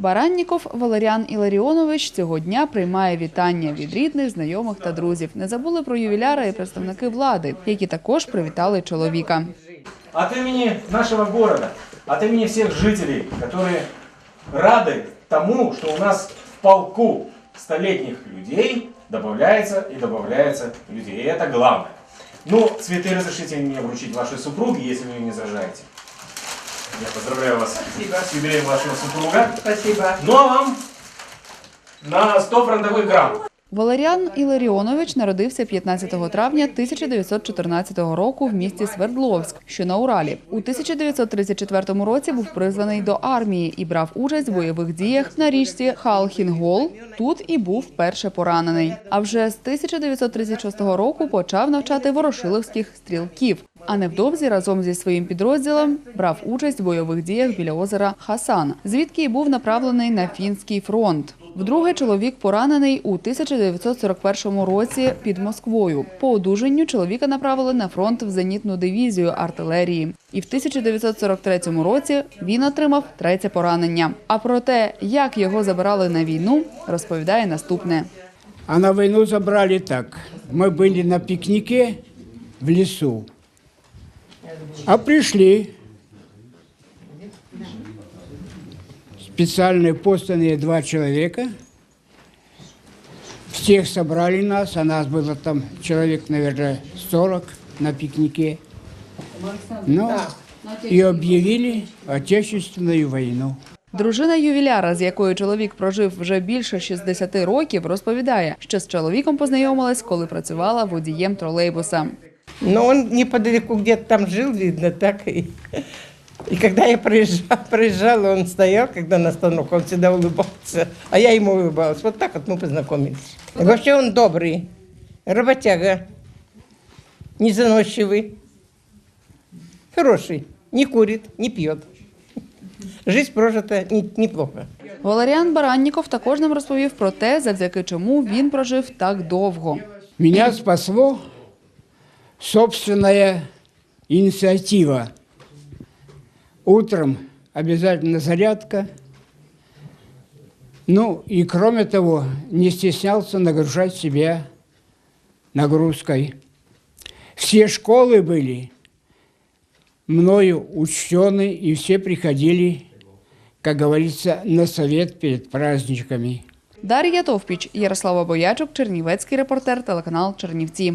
Баранніков Валеріан Іларіонович цього дня приймає вітання від рідних, знайомих та друзів. Не забули про ювіляра і представники влади, які також привітали чоловіка. От имени нашего города, от имени всех жителей, которые рады тому, что у нас в полку столетних людей добавляется и добавляется людей. И это главное. Ну, цветы разрешите мне вручить вашей супруге, если вы не возражаете. Я поздравляю вас с юбилеем вашего супруга. Спасибо. Ну а вам на 100 фронтовых грамм. Валеріан Іларіонович народився 15 травня 1914 року в місті Свердловськ, що на Уралі. У 1934 році був призваний до армії і брав участь в бойових діях на річці Халхінгол. Тут і був вперше поранений. А вже з 1936 року почав навчати ворошиловських стрілків. А невдовзі разом зі своїм підрозділом брав участь в бойових діях біля озера Хасан, звідки й був направлений на фінський фронт. Вдруге чоловік поранений у 1941 році під Москвою. По одужанню чоловіка направили на фронт в зенітну дивізію артилерії. І в 1943 році він отримав третє поранення. А про те, як його забирали на війну, розповідає наступне. А на войну забрали так. Мы были на пикнике в лесу. А пришли специальные посланные два человека. Всех собрали нас, а нас было там человек, наверное, 40 на пикнике. Ну, и объявили Отечественную войну. Дружина ювіляра, з якою чоловік прожив вже більше 60 років, розповідає, що з чоловіком познайомилась, коли працювала водієм тролейбуса. Но он неподалеку где-то там жил, видно, так и... И когда я проезжала, проезжала, он стоял, когда на остановку, он всегда улыбался, а я ему улыбалась. Вот так вот мы познакомились. И вообще он добрый, работяга, незаносчивый, хороший, не курит, не пьет. Жизнь прожита не- неплохо. Валеріан Баранніков також нам розповів про те, завдяки чому він прожив так довго. Меня спасло собственная инициатива. Утром обязательно зарядка. Ну и кроме того, не стеснялся нагружать себя нагрузкой. Все школы были мною учтены, и все приходили, как говорится, на совет перед праздничками. Дар'я Товпіч, Ярослава Боячук, Чернівецький репортер, телеканал Чернівці.